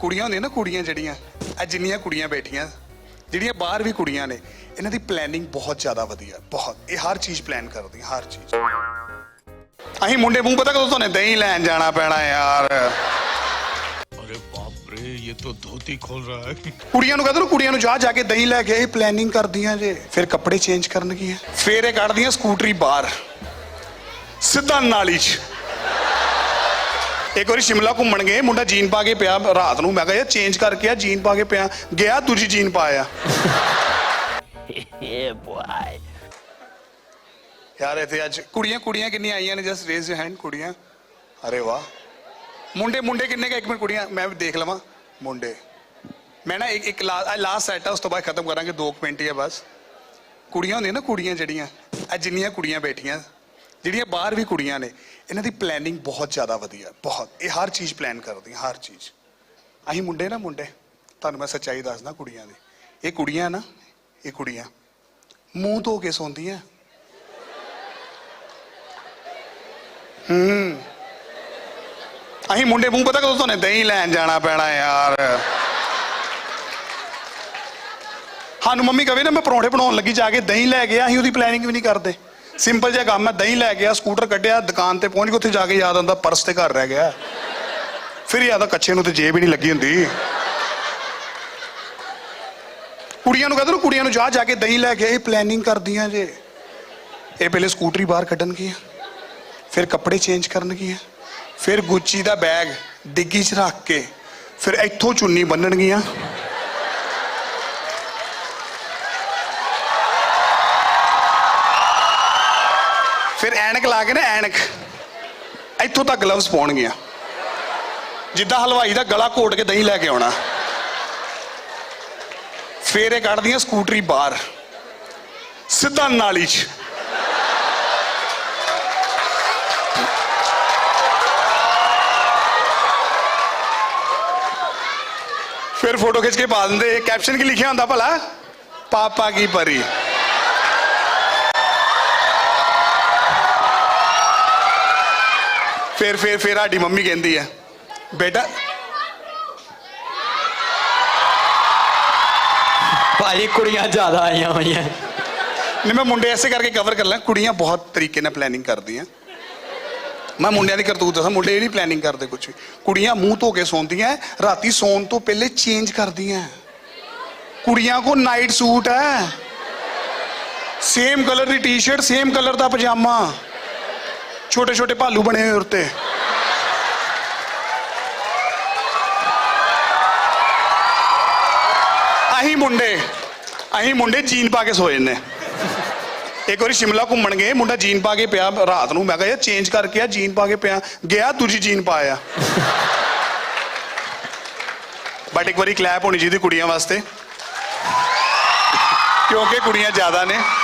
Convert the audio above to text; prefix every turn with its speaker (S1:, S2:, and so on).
S1: ਕੁੜੀਆਂ ਹੁੰਦੀਆਂ ਨਾ ਕੁੜੀਆਂ ਜਿਹੜੀਆਂ ਆ ਜਿੰਨੀਆਂ ਕੁੜੀਆਂ ਬੈਠੀਆਂ ਜਿਹੜੀਆਂ ਬਾਹਰ ਵੀ ਕੁੜੀਆਂ ਨੇ ਇਹਨਾਂ ਦੀ ਪਲੈਨਿੰਗ ਬਹੁਤ ਜ਼ਿਆਦਾ ਵਧੀਆ ਬਹੁਤ ਇਹ ਹਰ ਚੀਜ਼ ਪਲਾਨ ਕਰਦੀਆਂ ਹਰ ਚੀਜ਼ ਅਸੀਂ ਮੁੰਡੇ ਮੂੰਹ ਪਤਾ ਕਦੋਂ ਤੁਹਾਨੂੰ ਦਹੀਂ ਲੈਣ ਜਾਣਾ ਪੈਣਾ ਯਾਰ
S2: अरे बाप रे ये तो धोती खोल रहा है
S1: ਕੁੜੀਆਂ ਨੂੰ ਕਹਿੰਦੇ ਨਾ ਕੁੜੀਆਂ ਨੂੰ ਜਾ ਜਾ ਕੇ ਦਹੀਂ ਲੈ ਕੇ ਇਹ ਪਲੈਨਿੰਗ ਕਰਦੀਆਂ ਜੇ ਫਿਰ ਕੱਪੜੇ ਚੇਂਜ ਕਰਨਗੀਆਂ ਫਿਰ ਇਹ ਕੱਢਦੀਆਂ ਸਕੂਟਰੀ ਬਾਹਰ ਸਿੱਧਾ ਨਾਲੀ 'ਚ ਇੱਕ ਵਾਰੀ ਸ਼ਿਮਲਾ ਘੁੰਮਣ ਗਏ ਮੁੰਡਾ ਜੀਨ ਪਾ ਕੇ ਪਿਆ ਰਾਤ ਨੂੰ। ਮੈਂ ਕਿਹਾ ਯਾਰ ਚੇਂਜ ਕਰਕੇ ਆ ਜੀਨ ਪਾ ਕੇ ਪਿਆ। ਗਿਆ ਦੂਜੀ ਜੀਨ ਪਾਇਆ।
S3: Yeah, boy.
S1: ਯਾਰ ਇੱਥੇ ਅੱਜ ਕੁੜੀਆਂ ਕੁੜੀਆਂ ਕਿੰਨੀਆਂ ਆਈਆਂ ਨੇ ਜਸਟ ਰੇਜ਼ ਹੈਂਡ ਕੁੜੀਆਂ। ਅਰੇ ਵਾਹ। ਮੁੰਡੇ ਮੁੰਡੇ ਕਿੰਨੇ ਕਾ? ਇੱਕ ਮਿੰਟ ਕੁੜੀਆਂ ਮੈਂ ਵੀ ਦੇਖ ਲਵਾਂ। ਮੁੰਡੇ। ਮੈਂ ਨਾ ਇੱਕ ਇੱਕ ਲਾਸਟ ਸੈਟ ਆ ਉਸ ਤੋਂ ਬਾਅਦ ਖਤਮ ਕਰਾਂਗੇ 2 ਮਿੰਟ ਹੀ ਆ ਬਸ। ਕੁੜੀਆਂ ਹੁੰਦੀਆਂ ਨਾ ਕੁੜੀਆਂ ਜਿਹੜੀਆਂ ਆ ਜਿੰਨੀਆਂ ਕੁੜੀਆਂ ਬੈਠੀਆਂ ਜਿਹੜੀਆਂ ਬਾਹਰ ਵੀ ਕੁੜੀਆਂ ਨੇ ਇਹਨਾਂ ਦੀ ਪਲੈਨਿੰਗ ਬਹੁਤ ਜ਼ਿਆਦਾ ਵਧੀਆ ਬਹੁਤ। ਇਹ ਹਰ ਚੀਜ਼ ਪਲਾਨ ਕਰਦੀ, ਹਰ ਚੀਜ਼। ਅਸੀਂ ਮੁੰਡੇ ਨਾ ਮੁੰਡੇ, ਤੁਹਾਨੂੰ ਮੈਂ ਸੱਚਾਈ ਦੱਸਦਾ ਕੁੜੀਆਂ ਦੀ। ਇਹ ਕੁੜੀਆਂ ਨਾ, ਇਹ ਕੁੜੀਆਂ। ਮੂੰਹ ਧੋ ਕੇ ਸੌਂਦੀਆਂ। ਅਸੀਂ ਮੁੰਡੇ ਮੂੰਹ ਪਤਾ ਕਦੋਂ ਤੁਹਾਨੂੰ ਦਹੀਂ ਲੈਣ ਜਾਣਾ ਪੈਣਾ ਯਾਰ। ਸਾਨੂੰ ਮੰਮੀ ਕਵੇ ਨਾ, ਮੈਂ ਪਰੌਂਠੇ ਬਣਾਉਣ ਲੱਗੀ, ਜਾ ਕੇ ਦਹੀਂ ਲੈ ਗਿਆ ਅਸੀਂ ਉਹਦੀ ਪਲੈਨਿੰਗ ਵੀ ਨਹੀਂ ਕਰਦੇ। ਸਿੰਪਲ ਜਿਹਾ ਕੰਮ ਹੈ, ਦਹੀਂ ਲੈ ਗਿਆ ਸਕੂਟਰ ਕੱਢਿਆ, ਦੁਕਾਨ ਤੇ ਪਹੁੰਚ ਕੇ ਉੱਥੇ ਜਾ ਕੇ ਯਾਦ ਆਉਂਦਾ ਪਰਸ ਤੇ ਘਰ ਰਹਿ ਗਿਆ। ਫਿਰ ਯਾਦ ਆ ਕੱਚੇ ਨੂੰ ਤੇ ਜੇਬ ਹੀ ਨਹੀਂ ਲੱਗੀ ਹੁੰਦੀ। ਕੁੜੀਆਂ ਨੂੰ ਕਹਿੰਦੇ ਨਾ, ਕੁੜੀਆਂ ਨੂੰ ਜਾ ਜਾ ਕੇ ਦਹੀਂ ਲੈ ਕੇ ਇਹ ਪਲੈਨਿੰਗ ਕਰਦੀਆਂ ਜੇ। ਇਹ ਪਹਿਲੇ ਸਕੂਟਰੀ ਬਾਹਰ ਕੱਢਣਗੀਆਂ, ਫਿਰ ਕੱਪੜੇ ਚੇਂਜ ਕਰਨਗੀਆਂ, ਫਿਰ ਗੁੱਚੀ ਦਾ ਬੈਗ ਡਿੱਗੀ 'ਚ ਰੱਖ ਕੇ, ਫਿਰ ਇੱਥੋਂ ਚੁੰਨੀ ਬੰਨਣਗੀਆਂ। ਫਿਰ ਐਨਕ ਲਾ ਕੇ ਨਾ ਐਨਕ। ਇੱਥੋਂ ਤੱਕ ਗਲਵਸ ਪਾਉਣਗੀਆਂ ਜਿੱਦਾਂ ਹਲਵਾਈ ਦਾ ਗਲਾ ਘੋਟ ਕੇ ਦਹੀਂ ਲੈ ਕੇ ਆਉਣਾ। ਫਿਰ ਇਹ ਕੱਢਦੀਆਂ ਸਕੂਟਰੀ ਬਾਹਰ। ਸਿੱਧਾ ਨਾਲੀ 'ਚ। ਫਿਰ ਫੋਟੋ ਖਿੱਚ ਕੇ ਪਾ ਦਿੰਦੇ ਕੈਪਸ਼ਨ ਕੀ ਲਿਖਿਆ ਹੁੰਦਾ ਭਲਾ? ਪਾਪਾ ਕੀ ਪਰੀ। ਫਿਰ ਫਿਰ ਫਿਰ ਸਾਡੀ ਮੰਮੀ ਕਹਿੰਦੀ ਹੈ ਬੇਟਾ
S3: ਭਾਜੀ ਕੁੜੀਆਂ ਜ਼ਿਆਦਾ ਆਈਆਂ ਹੋਈਆਂ
S1: ਨਹੀਂ ਮੈਂ ਮੁੰਡੇ ਐਸੇ ਕਰਕੇ ਕਵਰ ਕਰ ਲਾਂ ਕੁੜੀਆਂ ਬਹੁਤ ਤਰੀਕੇ ਨਾਲ ਪਲੈਨਿੰਗ ਕਰਦੀਆਂ ਮੈਂ ਮੁੰਡਿਆਂ ਦੀ ਕਰਤੂਤ ਦੱਸਾਂ ਮੁੰਡੇ ਇਹ ਨਹੀਂ ਪਲੈਨਿੰਗ ਕਰਦੇ ਕੁਝ ਵੀ ਕੁੜੀਆਂ ਮੂੰਹ ਧੋ ਕੇ ਸੌਂਦੀਆਂ ਰਾਤੀ ਸੌਣ ਤੋਂ ਪਹਿਲੇ ਚੇਂਜ ਕਰਦੀਆਂ ਕੁੜੀਆਂ ਕੋ ਨਾਈਟ ਸੂਟ ਹੈ ਸੇਮ ਕਲਰ ਦੀ ਟੀ-ਸ਼ਰਟ ਸੇਮ ਕਲਰ ਦਾ ਪਜਾਮਾ ਛੋਟੇ ਛੋਟੇ ਭਾਲੂ ਬਣੇ ਹੋਏ ਉੱਤੇ ਅਹੀਂ ਮੁੰਡੇ ਅਹੀਂ ਮੁੰਡੇ ਜੀਨ ਪਾ ਕੇ ਸੋਏ ਨੇ। ਇੱਕ ਵਾਰੀ ਸ਼ਿਮਲਾ ਘੁੰਮਣ ਗਏ, ਮੁੰਡਾ ਜੀਨ ਪਾ ਕੇ ਪਿਆ ਰਾਤ ਨੂੰ। ਮੈਂ ਕਿਹਾ, ਯਾਰ ਚੇਂਜ ਕਰਕੇ ਆ, ਜੀਨ ਪਾ ਕੇ ਪਿਆ। ਗਿਆ, ਦੂਜੀ ਜੀਨ ਪਾਇਆ। ਬਟ ਇੱਕ ਵਾਰੀ ਕਲੈਪ ਹੋਣੀ ਚਾਹੀਦੀ ਕੁੜੀਆਂ ਵਾਸਤੇ। ਕਿਉਂਕਿ ਕੁੜੀਆਂ ਜ਼ਿਆਦਾ ਨੇ।